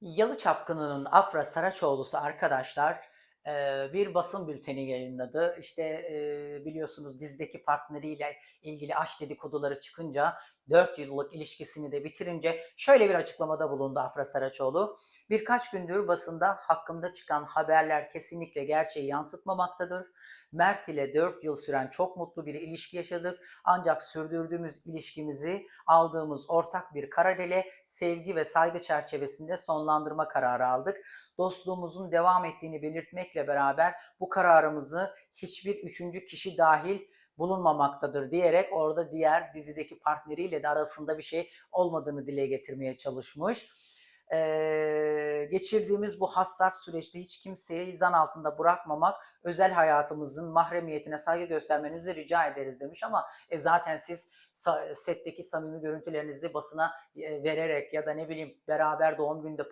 Yalı Çapkını'nın Afra Saraçoğlu'su arkadaşlar bir basın bülteni yayınladı. İşte eee, biliyorsunuz dizideki partneriyle ilgili aşk dedikoduları çıkınca 4 yıllık ilişkisini de bitirince şöyle bir açıklamada bulundu Afra Saraçoğlu. Birkaç gündür basında hakkımda çıkan haberler kesinlikle gerçeği yansıtmamaktadır. Mert ile 4 yıl süren çok mutlu bir ilişki yaşadık. Ancak sürdürdüğümüz ilişkimizi aldığımız ortak bir karar ile sevgi ve saygı çerçevesinde sonlandırma kararı aldık. Dostluğumuzun devam ettiğini belirtmekle beraber bu kararımızı hiçbir üçüncü kişi dahil bulunmamaktadır diyerek orada diğer dizideki partneriyle de arasında bir şey olmadığını dile getirmeye çalışmış. Ee, geçirdiğimiz bu hassas süreçte hiç kimseyi zan altında bırakmamak, özel hayatımızın mahremiyetine saygı göstermenizi rica ederiz demiş ama e, zaten siz setteki samimi görüntülerinizi basına e, vererek ya da ne bileyim beraber doğum günde